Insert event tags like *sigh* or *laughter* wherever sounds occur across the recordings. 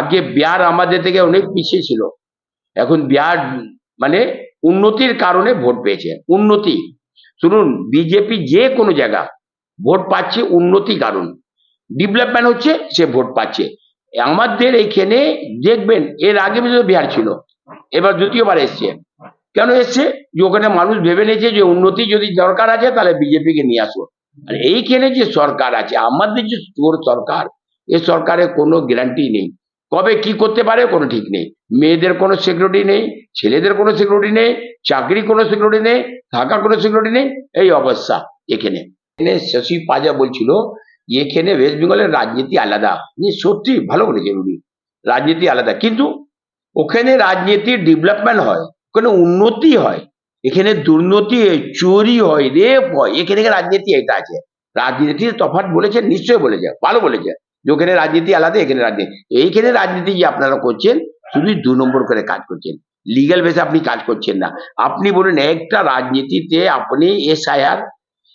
আগে বিহার আমাদের থেকে অনেক পিছিয়ে ছিল। এখন বিহার মানে উন্নতির কারণে ভোট পেয়েছে। উন্নতি। শুনুন, বিজেপি যে কোনো জায়গা ভোট পাচ্ছে উন্নতি কারণ। ডেভেলপমেন্ট হচ্ছে, সে ভোট পাচ্ছে। আমাদের এইখানে দেখবেন, এর আগে বিহার ছিল। এবার দ্বিতীয়বার এসছে। কেন এসছে? যে ওখানে মানুষ ভেবে নিয়েছে যে উন্নতি যদি দরকার আছে, তাহলে বিজেপিকে নিয়ে আসো আর এইখানে যে সরকার আছে, আমাদের যে সরকার, এ সরকারের কোনো গ্যারান্টি নেই। কবে কি করতে পারে কোনো ঠিক নেই। মেয়েদের কোনো সিকিউরিটি নেই, ছেলেদের কোনো সিকিউরিটি নেই, চাকরি কোনো সিকিউরিটি নেই থাকার কোনো সিকিউরিটি নেই, এই অবস্থা এখানে। এখানে শশী পাজা বলছিল, এখানে ওয়েস্ট বেঙ্গলের রাজনীতি আলাদা। সত্যি ভালো বলেছেন উনি রাজনীতি আলাদা। কিন্তু ওখানে রাজনীতির ডেভেলপমেন্ট হয় ওখানে উন্নতি হয়। এখানে দুর্নীতি, চুরি হয় রেপ হয়। এখানে রাজনীতি এটা আছে। রাজনীতির তফাৎ বলেছে নিশ্চয় বলেছে, ভালো বলেছে। যে ওখানে রাজনীতি আলাদা, এখানে রাজনীতি। এইখানে রাজনীতি যে আপনারা করছেন শুধু দু নম্বর করে কাজ করছেন। লিগাল বেসে আপনি কাজ করছেন না। আপনি বলুন, একটা রাজনীতিতে আপনি এসআইআর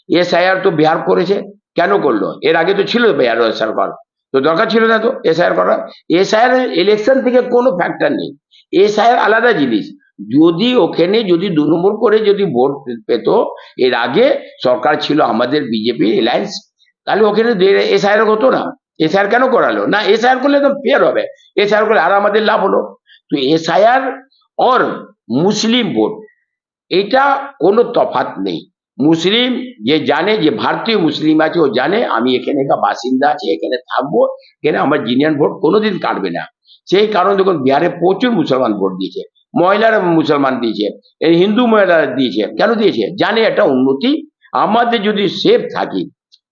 এসআইআর তো বিহার করেছে, কেন করল? এর আগে তো ছিল বিহার সরকার। তো দরকার ছিল না তো এসআইআর করা এসআইআর ইলেকশন থেকে কোনো ফ্যাক্টর নেই। এসআইআর আলাদা জিনিস। যদি ওখানে যদি দু নম্বর করে যদি ভোট পেত, এর আগে সরকার ছিল আমাদের বিজেপি এলায়েন্স তাহলে ওখানে এসআইআর হতো না। এসআইআর কেন করালো? না এসআইআর করলে তো ফেয়ার হবে। এসআইআর করলে আর আমাদের লাভ হলো। তো এসআইআর অর মুসলিম ভোট এটা কোনো তফাৎ নেই। মুসলিম যে জানে, যে ভারতীয় মুসলিম আছে, ও জানে, আমি এখানে বাসিন্দা আছে, এখানে থাকব, এখানে আমার জিনিয়ান ভোট কোনোদিন কাটবে না। সেই কারণে দেখুন, বিহারে প্রচুর মুসলমান ভোট দিয়েছে। মহিলারা মুসলমান দিয়েছে হিন্দু মহিলারা দিয়েছে। কেন দিয়েছে? জানে এটা উন্নতি। আমাদের যদি সেফ থাকি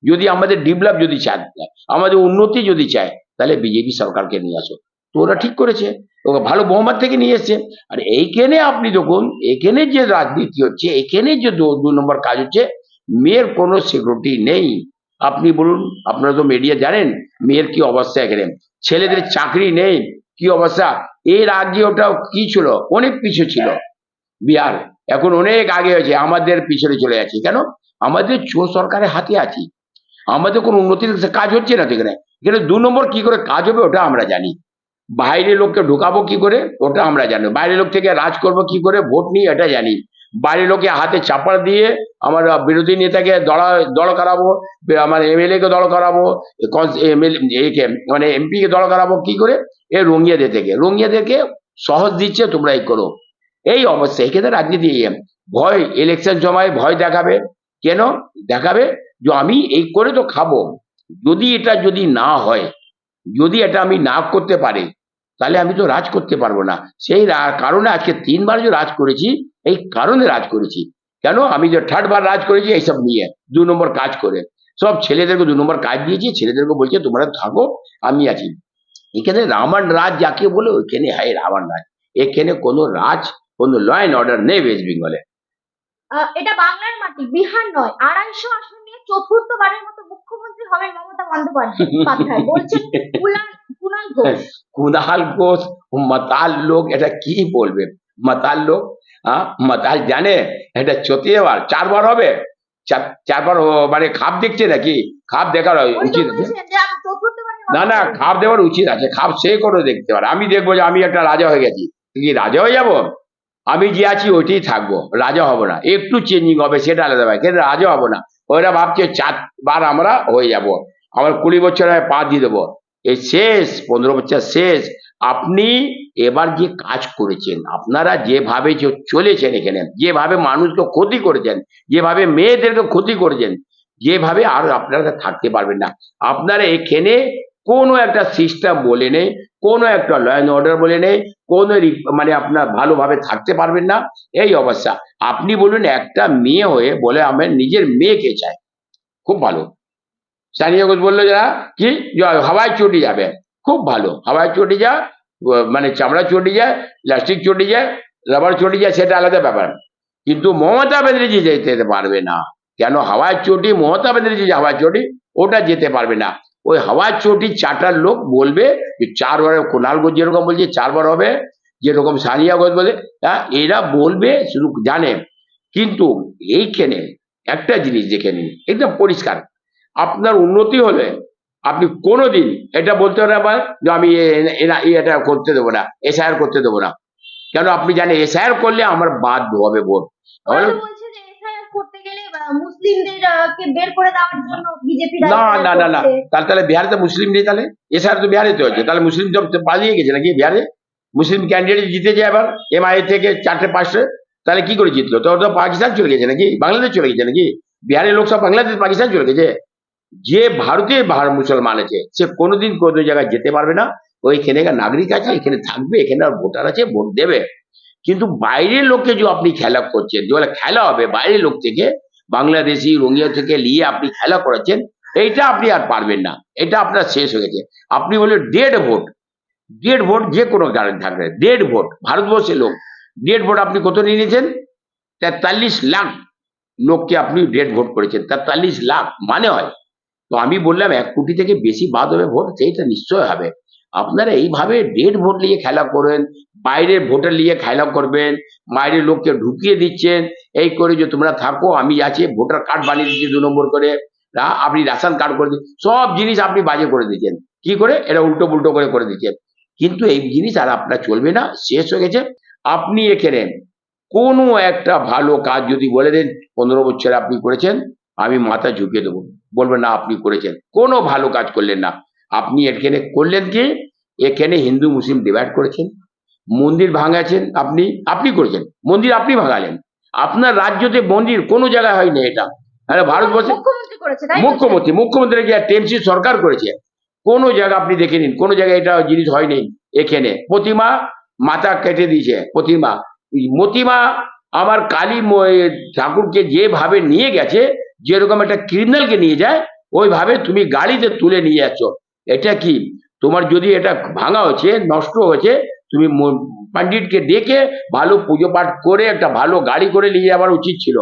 যদি আমাদের ডেভেলপ যদি চায়, আমাদের উন্নতি যদি চায়, তাহলে বিজেপি সরকারকে নিয়ে আসো। তো ওরা ঠিক করেছে। ওকে ভালো বহুমত থেকে নিয়ে এসছে। আর এইখানে আপনি দেখুন, এখানে যে রাজনীতি হচ্ছে, এখানে যে দু নম্বর কাজ হচ্ছে, মেয়ের কোনো সিকিউরিটি নেই। আপনি বলুন, আপনারা তো মিডিয়া জানেন, মেয়ের কি অবস্থা এখানে? ছেলেদের চাকরি নেই, কি অবস্থা? এর আগে ওটা কি ছিল? অনেক পিছু ছিল। বিহার, এখন অনেক আগে হয়েছে, আমাদের পিছনে চলে যাচ্ছে। কেন? আমাদের চোর সরকারের হাতে আছি। আমাদের কোনো উন্নতির কাজ হচ্ছে না তো এখানে দু নম্বর কি করে কাজ হবে ওটা আমরা জানি। বাইরে লোককে ঢোকাবো কি করে ওটা আমরা জানি। বাইরে লোক থেকে রাজ করব কি করে ভোট নিয়ে এটা জানি। বাইরে লোকে হাতে চাপাড় দিয়ে আমার বিরোধী নেতাকে দড়া, দড় করাবো আমার এমএলএ কে দড় করাবো একে মানে এমপি কে দড় করাবো কি করে? এ রঙিয়াদের থেকে। রঙিয়াদেরকে সহজ দিচ্ছে, তোমরা এই করো। এই অবস্থা এখানে রাজনীতি, ভয় ইলেকশন জমায় ভয় দেখাবে। কেন? দেখাবে যে আমি এই করে তো খাব। যদি এটা যদি না হয়, যদি এটা আমি না করতে পারি, তাহলে আমি তো রাজ করতে পারব না। সেই কারণে আজকে তিনবার যে রাজ করেছি, এই কারণে রাজ করেছি। কেন? আমি যে থার্ড বার রাজ করেছি এইসব নিয়ে, দু নম্বর কাজ করে। সব ছেলেদেরকে দু নম্বর কাজ দিয়েছি, ছেলেদেরকে বলছে, তোমরা থাকো, আমি আছি। এখানে রামায়ণ রাজ যাকে বলে, ওইখানে হয় রাবণ রাজ। এখানে কোনো রাজ, কোনো ল অর্ডার নেই ওয়েস্ট বেঙ্গলে এটা বাংলার মাটি, বিহার নয়, আড়াইশো আসন চতুর্থবারের মতো মুখ্যমন্ত্রী হবেন মমতা বন্দ্যোপাধ্যায়। বলছেন কুলাল কুনাল ঘোষ। কুদাল ঘোষ মাতাল লোক এটা কি বলবে? মাতাল লোক হ্যাঁ মাতাল জানে এটা চতুর্থবার চারবার হবে। চারবার মানে খাপ দেখছে নাকি? খাপ দেখার উচিত। না না খাপ দেওয়ার উচিত আছে খাপ সে করে দেখতে পারে। আমি দেখব যে আমি একটা রাজা হয়ে গেছি। কি রাজা হয়ে যাব? আমি যে আছি ওইটাই থাকব। রাজা হব না। একটু চেঞ্জিং হবে সেটা আলাদা ভাই কিন্তু রাজা হব না। ওরা ভাবছে চারবার আমরা হয়ে যাব। আমার কুড়ি বছর পা দিয়ে দেবো। এই শেষ, পনেরো বছর শেষ। আপনি এবার যে কাজ করেছেন, আপনারা যেভাবে যে চলেছেন এখানে, যেভাবে মানুষকে ক্ষতি করেছেন, যেভাবে মেয়েদেরকে ক্ষতি করেছেন, যেভাবে আর আপনারা থাকতে পারবেন না। আপনারা এখানে কোনো একটা সিস্টেম বলে নেই, কোনো একটা ল অর্ডার বলে নেই, কোনো মানে আপনার ভালোভাবে থাকতে পারবেন না। এই অবস্থা। আপনি বলুন একটা মেয়ে হয়ে বলে আমার নিজের মেয়েকে চাই। খুব ভালো। সানিয়া ঘোষ বলল যারা কি? হাওয়ায় চটে যাবে। খুব ভালো। হাওয়ায় চটে যা মানে চামড়া চটে যায় প্লাস্টিক চটে যায় রাবার চটে যায়, সেটা আলাদা ব্যাপার। কিন্তু মমতা ব্যানার্জি যেতে পারবে না। কেন? হাওয়ার চটি, মমতা ব্যানার্জি যে হাওয়ার চটি, ওটা যেতে পারবে না। ওই হাওয়ার চটি চারটার লোক বলবে যে, চারবার কোনাল ঘোষ যেরকম বলছে, চারবার হবে। যেরকম সানিয়া ঘোষ বলে হ্যাঁ এরা বলবে শুধু জানে। কিন্তু এইখানে একটা জিনিস দেখে নিন একদম পরিষ্কার। আপনার উন্নতি হলে আপনি কোনোদিন এটা বলতে পারেন আবার যে আমি এটা করতে দেবো না এসআইআর করতে দেবো না। কেন আপনি জানেন এসআইআর করলে আমার বাদ হবে বিজেপি না না না না। তাহলে তাহলে বিহারে তো মুসলিম নেই তাহলে? এসআইআর তো বিহারে তো হচ্ছে তাহলে মুসলিম তো পালিয়ে গেছে নাকি বিহারে? মুসলিম ক্যান্ডিডেট জিতে যায় এবার এমআই থেকে চারটে পাঁচটে, তাহলে কি করে জিতলো? তো পাকিস্তান চলে গেছে নাকি? বাংলাদেশ চলে গেছে নাকি? বিহারের লোক সব বাংলাদেশ, পাকিস্তান চলে গেছে। যে ভারতে ভারত মুসলমান আছে, সে কোনোদিন কোনো জায়গায় যেতে পারবে না। ওইখানে নাগরিক আছে, এখানে থাকবে, এখানে ভোটার আছে, ভোট দেবে। কিন্তু বাইরের লোককে যে আপনি খেলা করছেন যে খেলা হবে বাইরের লোক থেকে, বাংলাদেশি রোহিঙ্গা থেকে নিয়ে আপনি খেলা করাচ্ছেন, এইটা আপনি আর পারবেন না। এটা আপনার শেষ হয়ে গেছে। আপনি বলে ডেড ভোট ডেড ভোট যে কোনো থাকবে ডেড ভোট, ভারতবর্ষের লোক। ডেড ভোট আপনি কত নিয়ে নিয়েছেন তেতাল্লিশ লাখ লোককে আপনি ডেড ভোট করেছেন, তেতাল্লিশ লাখ মানে হয়। তো আমি বললাম, এক কোটি থেকে বেশি বাদ হবে ভোট, সেইটা নিশ্চয় হবে। আপনারা এইভাবে ডেড ভোট নিয়ে খেলা করেন, বাইরের ভোটার নিয়ে খেলা করবেন, বাইরের লোককে ঢুকিয়ে দিচ্ছেন, এই করে যে তোমরা থাকো, আমি আছি, ভোটার কার্ড বানিয়ে দিচ্ছি দু নম্বর করে আপনি রেশন কার্ড করে দিচ্ছেন, সব জিনিস আপনি বাজে করে দিচ্ছেন। কি করে? এটা উল্টো পুল্টো করে করে দিচ্ছেন। কিন্তু এই জিনিস আর আপনার চলবে না শেষ হয়ে গেছে। আপনি এখানে কোনো একটা ভালো কাজ যদি বলে দেন পনেরো বছর আপনি করেছেন আমি মাথা ঝুঁকিয়ে দেবো। বলবেন না আপনি করেছেন। কোনো ভালো কাজ করলেন না। আপনি এখানে করলেন কি? এখানে হিন্দু মুসলিম ডিভাইড করেছেন। মন্দির ভাঙাছেন আপনি আপনি করেছেন। মন্দির আপনি ভাঙালেন। আপনার রাজ্যতে মন্দির কোনো জায়গায় হয়নি এটা। ভারতবর্ষে মুখ্যমন্ত্রী? মুখ্যমন্ত্রী টিএমসি সরকার করেছে? কোনো জায়গা আপনি দেখে নিন, কোনো জায়গায় এটা জিনিস হয়নি এখানে। প্রতিমা মাথা কেটে দিয়েছে, প্রতিমা। প্রতিমা আমার কালী ঠাকুরকে যেভাবে নিয়ে গেছে, যেরকম একটা ক্রিমিনালকে নিয়ে যায়, ওইভাবে তুমি গাড়িতে তুলে নিয়ে যাচ্ছ। এটা কি? তোমার যদি এটা ভাঙা হয়েছে নষ্ট হয়েছে তুমি পণ্ডিতকে ডেকে ভালো পুজো পাঠ করে, একটা ভালো গাড়ি করে নিয়ে যাওয়ার উচিত ছিল।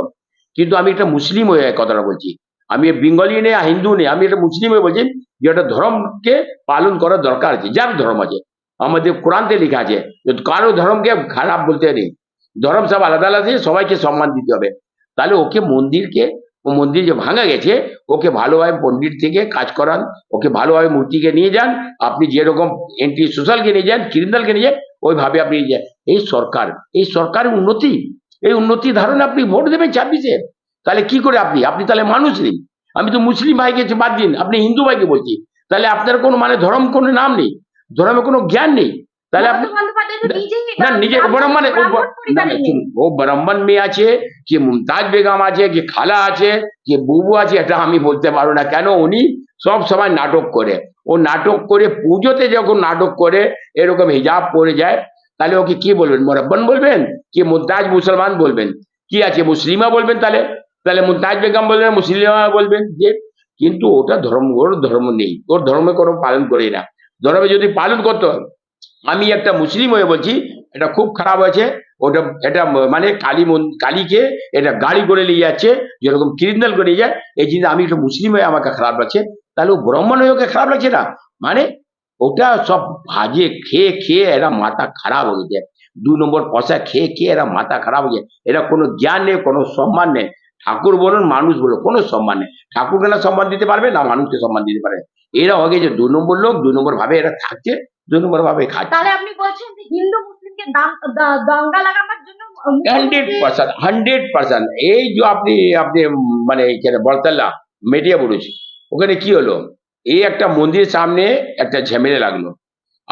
কিন্তু আমি একটা মুসলিম হয়ে কথাটা বলছি। আমি বেঙ্গলি নেই হিন্দু নেই, আমি একটা মুসলিম হয়ে বলছি যে একটা ধর্মকে পালন করার দরকার আছে, যার ধর্ম আছে? আমাদের কোরআনতে লেখা আছে কারও ধর্মকে খারাপ বলতে নেই। ধর্ম সব আলাদা আলাদা সবাইকে সম্মান দিতে হবে। তাহলে ওকে মন্দিরকে, ও মন্দির যে ভাঙা গেছে, ওকে ভালোভাবে পণ্ডিত থেকে কাজ করান, ওকে ভালোভাবে মূর্তিকে নিয়ে যান, আপনি যেরকম এন্টি সোশ্যালকে নিয়ে যান ক্রিমিনালকে নিয়ে যান, ওইভাবে আপনি নিয়ে যান। এই সরকার, এই সরকারের উন্নতি, এই উন্নতি ধারণে আপনি ভোট দেবেন ছাব্বিশে। তাহলে কি করে আপনি? আপনি তাহলে মানুষ নেই। আমি তো মুসলিম ভাইকে বাদ দিন আপনি হিন্দু ভাইকে বলছি। তাহলে আপনার কোনো মানে ধর্ম কোনো নাম নেই ধর্মে কোনো জ্ঞান নেই। তাহলে আপনি না নিজে ব্রাহ্মণে ও ব্রাহ্মণ মেয়ে। শুনুন, ও ব্রাহ্মণ মেয়ে আছে কি মুমতাজ বেগম আছে কি খালা আছে কি বুবু আছে এটা আমি বলতে পারব না। কেন উনি সব সময় নাটক করে। ও নাটক করে পুজোতে যখন নাটক করে এরকম হিজাব পরে যায় তাহলে ওকে কি বলবেন? মোরাব্বন বলবেন? কি মুমতাজ মুসলমান বলবেন? কি আছে মুসলিমা বলবেন তাহলে? তাহলে মুমতাজ বেগম বলবেন মুসলিমা বলবেন যে, কিন্তু ওটা ধর্ম, ওর ধর্ম নেই। ওর ধর্মে কোনো পালন করে না। ধর্মে যদি পালন করতো আমি একটা মুসলিম হয়ে বলছি, এটা খুব খারাপ হয়েছে ওটা, এটা মানে কালী কালীকে এটা গাড়ি করে নিয়ে যাচ্ছে, যেরকম ক্রিমিনাল করে যায়, এই জিনিস আমি একটা মুসলিম হয়ে আমাকে খারাপ লাগছে। তাহলে ও ব্রাহ্মণ হয়ে ওকে খারাপ লাগছে না? মানে ওটা সব ভাজে, খেয়ে খেয়ে এরা মাথা খারাপ হয়ে যায় দু নম্বর পয়সা খেয়ে খেয়ে এরা মাথা খারাপ হয়ে যায় এরা কোনো জ্ঞান নেই, কোনো সম্মান নেই। ঠাকুর বলুন মানুষ বলুন কোনো সম্মান নেই। ঠাকুরকে না সম্মান দিতে পারবে? না মানুষকে সম্মান দিতে পারবে এরা হয়ে গেছে দু নম্বর লোক দু নম্বর ভাবে এরা থাকছে দু নম্বর ভাবে খাচ্ছে। তাহলে আপনি বলছেন যে হিন্দু মুসলিমকে দাঙ্গা লাগাবার জন্য হান্ড্রেড পার্সেন্ট হান্ড্রেড পার্সেন্ট। এই যে আপনি আপনি মানে এখানে বলতাল্লা মিডিয়া বুড়ুজ ওখানে কি হলো? এই একটা মন্দিরের সামনে একটা ঝামেলা লাগল।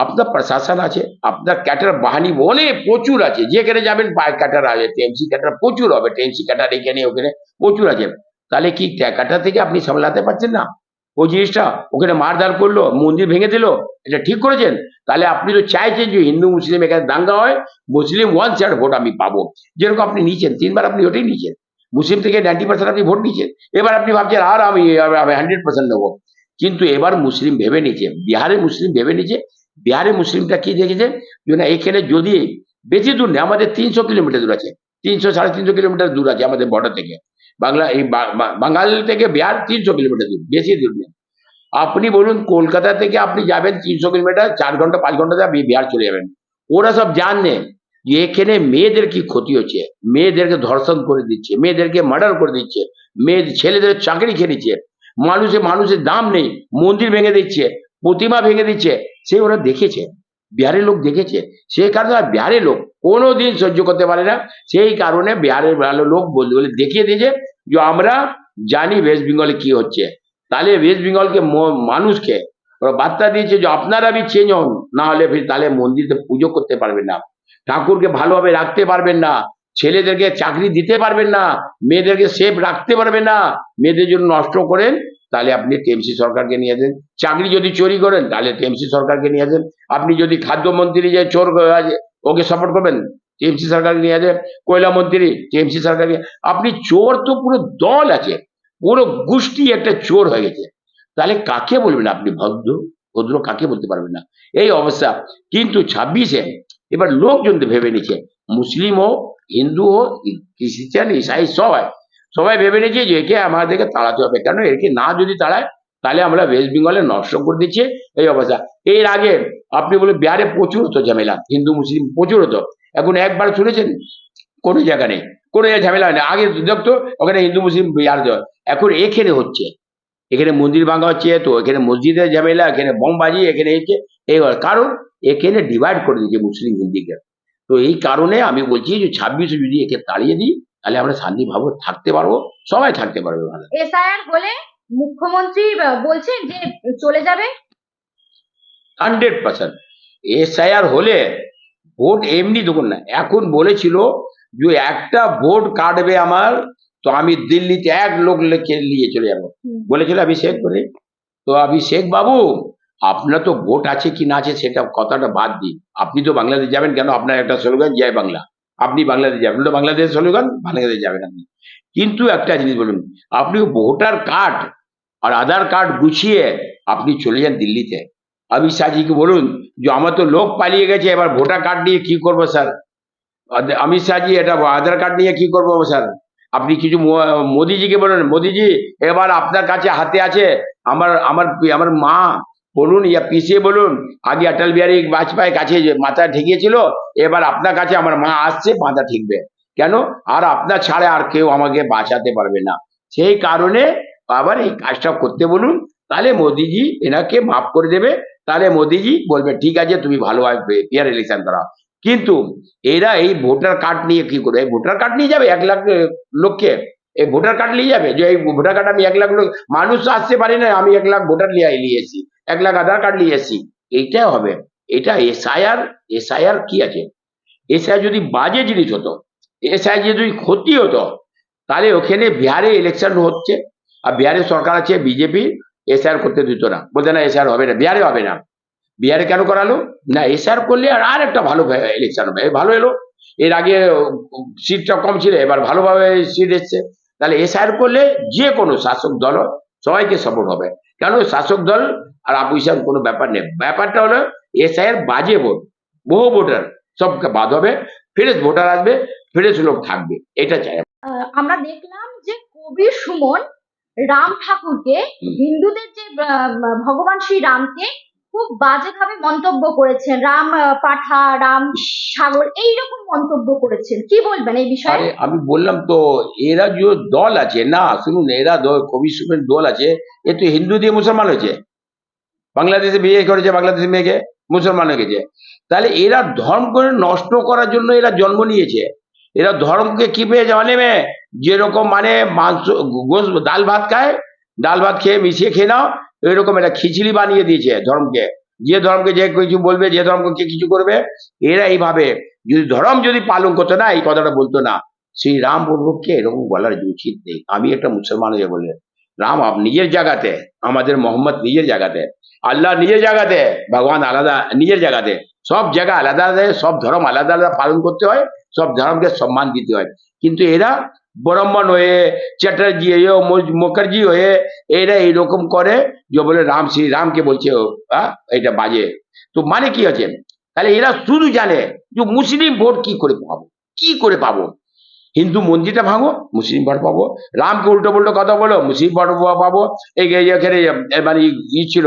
আপনার প্রশাসন আছে, আপনার ক্যাটার বাহিনী অনেক প্রচুর আছে যেখানে যাবেন ক্যাটার আছে টেমসি ক্যাটার প্রচুর হবে টেমসি ক্যাটার এখানে, ওখানে প্রচুর আছে। তাহলে কি ক্যাটার থেকে আপনি সামলাতে পারছেন না? ওই জিনিসটা ওখানে মারধার করল, মন্দির ভেঙে দিল, এটা ঠিক করেছেন? তাহলে আপনি তো চাইছেন যে হিন্দু, মুসলিম এখানে দাঙ্গা হয়, মুসলিম ওয়ান সাইড ভোট আমি পাবো। যেরকম আপনি নিয়েছেন, তিনবার আপনি ওটাই নিয়েছেন। মুসলিম থেকে নাইনটি পার্সেন্ট আপনি ভোট নিয়েছেন। এবার আপনি ভাবছেন, আর আমি হান্ড্রেড পার্সেন্ট নেব। কিন্তু এবার মুসলিম ভেবে নিয়েছে, বিহারে মুসলিম ভেবে নিয়েছে বিহারে মুসলিমটা কি দেখেছে? না, এখানে যদি বেশি দূর নেই, আমাদের তিনশো কিলোমিটার দূর আছে। তিনশো, সাড়ে তিনশো কিলোমিটার দূর আছে আমাদের বর্ডার থেকে। বাংলা, এই বাঙাল থেকে বিহার তিনশো কিলোমিটার দূর, বেশি দূর নেই। আপনি বলুন, কলকাতা থেকে আপনি যাবেন তিনশো কিলোমিটার, চার ঘণ্টা, পাঁচ ঘন্টাতে আপনি বিহার চলে যাবেন। ওরা সব জানে যে এখানে মেয়েদের কি ক্ষতি হচ্ছে। মেয়েদেরকে ধর্ষণ করে দিচ্ছে, মেয়েদেরকে মার্ডার করে দিচ্ছে, মেয়ে, ছেলেদের চাকরি খেয়ে নিচ্ছে। মানুষে, মানুষের দাম নেই, মন্দির ভেঙে দিচ্ছে, প্রতিমা ভেঙে দিচ্ছে সে ওরা দেখেছে, বিহারের লোক দেখেছে সেই কারণে আর বিহারের লোক কোনো দিন সহ্য করতে পারে না। সেই কারণে বিহারের ভালো লোক বলে দেখিয়ে দিয়েছে যে আমরা জানি ওয়েস্ট বেঙ্গলে কি হচ্ছে। তাহলে ওয়েস্ট বেঙ্গলকে মানুষকে ওরা বার্তা দিয়েছে যে আপনারা বি চেঞ্জ হন, না হলে ফির তাহলে মন্দিরে পুজো করতে পারবেন না। ঠাকুরকে ভালোভাবে রাখতে পারবেন না, ছেলেদেরকে চাকরি দিতে পারবেন না, মেয়েদেরকে সেফ রাখতে পারবেন না, মেয়েদের জন্য নষ্ট করেন তাহলে আপনি টিএমসি সরকারকে নিয়ে যান চাকরি যদি চুরি করেন, তাহলে টিএমসি সরকারকে নিয়ে যান আপনি যদি খাদ্যমন্ত্রী যে চোর ওকে সাপোর্ট করবেন? টিএমসি সরকারকে নিয়ে যান কয়লা মন্ত্রী টিএমসি সরকারকে আপনি চোর তো পুরো দল আছে। পুরো গোষ্ঠী একটা চোর হয়ে গেছে। তাহলে কাকে বলবেন আপনি? ভদ্র? ভদ্র কাকে বলতে পারবেন না। এই অবস্থা। কিন্তু ছাব্বিশে এবার লোকজন ভেবে নিচ্ছে। মুসলিম হোক হিন্দু হোক খ্রিস্টান ইসাই সবাই সবাই ভেবে নিয়েছে যে একে আমাদেরকে তাড়াতে হবে। কেন একে না যদি তাড়ায়, তাহলে আমরা ওয়েস্ট বেঙ্গলে নষ্ট করে দিচ্ছি এই অবস্থা। এর আগে আপনি বলে বিহারে প্রচুর হতো ঝামেলা, হিন্দু, মুসলিম প্রচুর হতো। এখন একবার শুনেছেন, কোনো জায়গা নেই, কোনো ঝামেলা নেই আগে দেখতো ওখানে হিন্দু, মুসলিম, বিহার দেওয়া। এখন এখানে হচ্ছে। এখানে মন্দির ভাঙা হচ্ছে, তো এখানে মসজিদের ঝামেলা, এখানে বোমবাজি এখানে হচ্ছে, এই কারণ এখানে ডিভাইড করে দিচ্ছে মুসলিম হিন্দিকে। তো এই কারণে আমি বলছি যে ছাব্বিশে যদি একে তাড়িয়ে দিই তাহলে আমরা শান্তিভাবে থাকতে পারব সবাই থাকতে পারবে ভালো এসআইআর হলে মুখ্যমন্ত্রী বলছেন যে চলে যাবে? Hundred percent. এসআইআর হলে ভোট এমনি দেখুন না এখন বলেছিল যে একটা ভোট কাটবে আমার তো আমি দিল্লিতে এক লোক নিয়ে চলে যাব। বলেছিল অভিষেক করে। তো অভিষেক বাবু আপনার তো ভোট আছে কি না আছে সেটা কথাটা বাদ দিন। আপনি তো বাংলাদেশ যাবেন কেন? আপনার একটা স্লোগান জয় বাংলা। আপনি বাংলাদেশ যাবেন। ওটা বাংলাদেশ স্লোগান বাংলাদেশ যাবেন আপনি। কিন্তু একটা জিনিস বলুন, আপনি ভোটার কার্ড আর আধার কার্ড গুছিয়ে আপনি চলে যান দিল্লিতে। অমিত শাহজিকে বলুন যে, আমার তো লোক পালিয়ে গেছে, এবার ভোটার কার্ড নিয়ে কি করব স্যার? অমিত শাহজি, এটা আধার কার্ড নিয়ে কি করব স্যার? আপনি কিছু মোদিজিকে বলুন, মোদিজি, এবার আপনার কাছে হাতে আছে, আমার আমার আমার মা বলুন, ইয়া পিছিয়ে বলুন। আগে অটল বিহারী বাজপেয়ী কাছে মাথা ঠেকিয়েছিল, এবার আপনার কাছে আমার মা আসছে, মাথা ঠিকবে। কেন? আর আপনার ছাড়া আর কেউ আমাকে বাঁচাতে পারবে না। সেই কারণে আবার এই কাজটা করতে বলুন। তাহলে মোদিজি এনাকে মাফ করে দেবে। তাহলে মোদিজি বলবে, ঠিক আছে, তুমি ভালোভাবে পিয়ার ইলেকশন করাও। কিন্তু এরা এই ভোটার কার্ড নিয়ে কি করবে? ভোটার কার্ড নিয়ে যাবে এক লাখ লোককে? এই ভোটার কার্ড নিয়ে যাবে? যে এই ভোটার কার্ড আমি এক লাখ লোক, মানুষ তো আসতে পারি না, আমি এক লাখ ভোটার নিয়ে নিয়ে এসেছি এক লাখ আধার কার্ড নিয়ে এসেছি এইটা হবে এটা এসআইআর এসআইআর কি আছে? এসআই যদি বাজে জিনিস হতো এসআই যদি ক্ষতি হতো, তাহলে ওখানে বিহারে ইলেকশন হচ্ছে, আর বিহারে সরকার আছে বিজেপি এসআর করতে দিত না। বলতে না এসআর হবে না, বিহারে হবে না। বিহারে কেন করালো? না এসআর করলে আর একটা ভালো ইলেকশন হবে। ভালো এলো। এর আগে সিটটা কম ছিল, এবার ভালোভাবে সিট এসছে। তাহলে এসআর করলে যে কোনো শাসক দল সবাইকে সাপোর্ট হবে। কেন শাসক দল আর আপুইসার কোনো ব্যাপার নেই। ব্যাপারটা হলো এসআইয়ের বাজে ভোট। বহু ভোটার সবকে বাদ হবে। ফ্রেশ ভোটার আসবে ফ্রেশ লোক থাকবে। এটা চাই। আমরা দেখলাম যে কবি সুমন রাম ঠাকুরকে হিন্দুদের যে ভগবান শ্রী রামকে খুব বাজেভাবে মন্তব্য করেছেন। রাম পাঠা, রাম, সাগর, এইরকম মন্তব্য করেছেন। কি বলবেন এই বিষয়ে? আমি বললাম তো, এরা যে দল আছে, না, শুনুন, এরা কবি সুমের দল আছে, এ তো হিন্দু দিয়ে মুসলমান হয়েছে। বাংলাদেশে বিয়ে করেছে বাংলাদেশে মেয়েকে মুসলমান হয়ে গেছে। তাহলে এরা ধর্ম করে নষ্ট করার জন্য এরা জন্ম নিয়েছে। এরা ধর্মকে কি পেয়ে জানে মে, যেরকম মানে মাংস ডাল ভাত খায়, ডাল ভাত খেয়ে মিশিয়ে খেয়ে নাও এরকম এটা খিচড়ি বানিয়ে দিয়েছে ধর্মকে। যে ধর্মকে যে কিছু বলবে, যে ধর্মকে কিছু করবে, এরা এইভাবে যদি ধর্ম যদি পালন করতো না, এই কথাটা বলতো না। শ্রী রাম বলবকে এরকম বলার উচিত নেই। আমি একটা মুসলমান হয়ে বলে রাম, আপ নিজের জায়গাতে আমাদের মোহাম্মদ নিজের জায়গাতে আল্লাহ নিজের জায়গাতে ভগবান আলাদা নিজের জায়গাতে সব জায়গা আলাদা আলাদা, সব ধর্ম আলাদা আলাদা পালন করতে হয়, সব ধর্মকে সম্মান দিতে হয়। কিন্তু এরা ব্রাহ্মণ হয়ে, চ্যাটার্জি হয়ে মুখার্জি হয়ে, এরা এইরকম করে যে বলে রাম, শ্রী রামকে বলছে এটা বাজে। তো মানে কি আছে? তাহলে এরা শুধু জানে যে মুসলিম ভোট কি করে পাবো? কি করে পাবো? হিন্দু মন্দিরটা ভাঙো, মুসলিম ভোট পাবো। রামকে উল্টো পুল্টো কথা বলো, মুসলিম ভোট পাবো এই এখানে মানে ই ছিল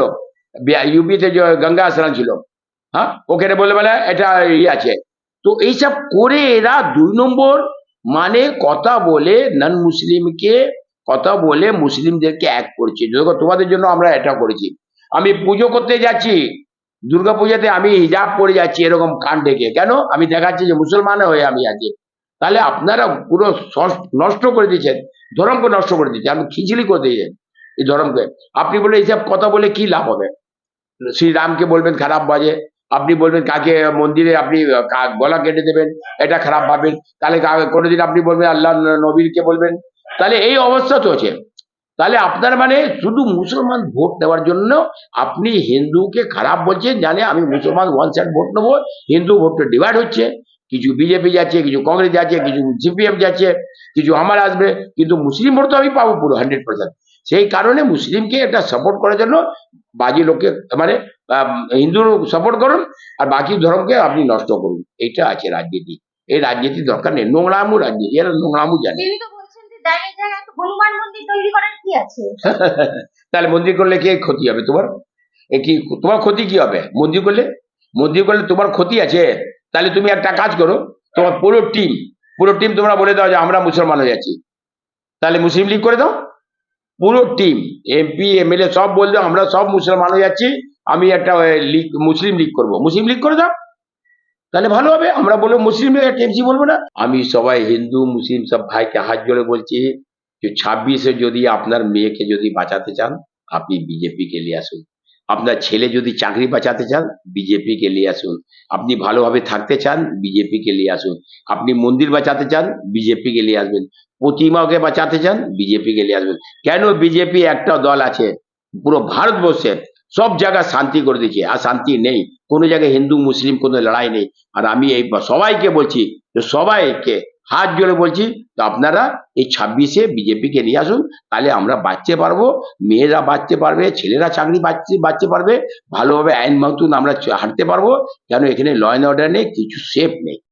ইউপিতে যে গঙ্গা আশ্রম ছিল হ্যাঁ? ওখানে বলে বলে এটা ই আছে। তো এইসব করে এরা দুই নম্বর মানে কথা বলে নন মুসলিমকে কথা বলে মুসলিমদেরকে এক করছে। দেখো, তোমাদের জন্য আমরা এটা করেছি। আমি পুজো করতে যাচ্ছি দুর্গা পূজাতে আমি হিজাব পরে যাচ্ছি এরকম কান ডেকে কেন? আমি দেখাচ্ছি যে মুসলমান হয়ে আমি আছি। তাহলে আপনারা পুরো নষ্ট করে দিয়েছেন। ধর্মকে নষ্ট করে দিয়েছেন। আমি খিচড়ি করে দিয়েছেন এই ধর্মকে। আপনি বলে এইসব কথা বলে কি লাভ হবে? শ্রীরামকে বলবেন খারাপ বাজে। আপনি বলবেন কাকে মন্দিরে আপনি গলা কেটে দেবেন, এটা খারাপ ভাবেন, তাহলে কোনোদিন আপনি বলবেন আল্লাহ নবীরকে বলবেন। তাহলে এই অবস্থা আছে তাহলে আপনার মানে শুধু মুসলমান ভোট দেওয়ার জন্য আপনি হিন্দুকে খারাপ বলছেন, জানে আমি মুসলমান ওয়ান সাইড ভোট নেব, হিন্দু ভোটটা ডিভাইড হচ্ছে, কিছু বিজেপি যাচ্ছে, কিছু কংগ্রেস যাচ্ছে, কিছু সিপিএম যাচ্ছে, কিছু আমার আসবে, কিন্তু মুসলিম ভোট তো আমি পাবো পুরো হান্ড্রেড পার্সেন্ট সেই কারণে মুসলিমকে এটা সাপোর্ট করার জন্য বাজি লোককে মানে হিন্দু সাপোর্ট করুন আর বাকি ধর্মকে আপনি নষ্ট করুন। এইটা আছে রাজনীতি। এই রাজনীতি দরকার নেই। নোংরামু রাজনীতি এরা নোংরামু জানে। *laughs* তাহলে মন্দির করলে কি ক্ষতি হবে তোমার? কি তোমার ক্ষতি কি হবে? মন্দির করলে? মন্দির করলে তোমার ক্ষতি আছে। তাহলে তুমি একটা কাজ করো তোমার পুরো টিম পুরো টিম তোমরা বলে দাও যে আমরা মুসলমান হয়ে যাচ্ছি। তাহলে মুসলিম লীগ করে দাও। পুরো টিম এমপি এমএলএ সব বলল আমরা সব মুসলমান হয়ে যাচ্ছি। আমি একটা লীগ মুসলিম লীগ করব। মুসলিম লীগ করে দাও। তাহলে ভালো হবে। আমরা বলব মুসলিম লীগ টিএমসি বলব না। আমি সবাই হিন্দু, মুসলিম সব ভাইকে হাত জোড়ে বলছি যে ছাব্বিশে যদি আপনার মেয়েকে যদি বাঁচাতে চান, আপনি বিজেপি কে নিয়ে আসুন। আপনার ছেলে যদি চাকরি বাঁচাতে চান বিজেপি কে নিয়ে আসুন। আপনি ভালোভাবে থাকতে চান বিজেপি কে নিয়ে আসুন। আপনি মন্দির বাঁচাতে চান বিজেপি কে নিয়ে আসবেন। প্রতিমাকে বাঁচাতে চান বিজেপি কে নিয়ে আসবেন। কেন বিজেপি একটা দল আছে? পুরো ভারতবর্ষে সব জায়গায় শান্তি করে দিয়েছে, আর শান্তি নেই। কোনো জায়গায় হিন্দু, মুসলিম কোনো লড়াই নেই। আর আমি এই সবাইকে বলছি, যে সবাইকে হাত জোড়ে বলছি, তো আপনারা এই ছাব্বিশে বিজেপিকে নিয়ে আসুন, তাহলে আমরা বাঁচতে পারব, মেয়েরা বাঁচতে পারবে, ছেলেরা চাকরি বাঁচতে বাঁচতে পারবে, ভালোভাবে আইন মতন আমরা হাঁটতে পারব, কেন এখানে ল অ্যান্ড অর্ডার নেই, কিছু সেফ নেই।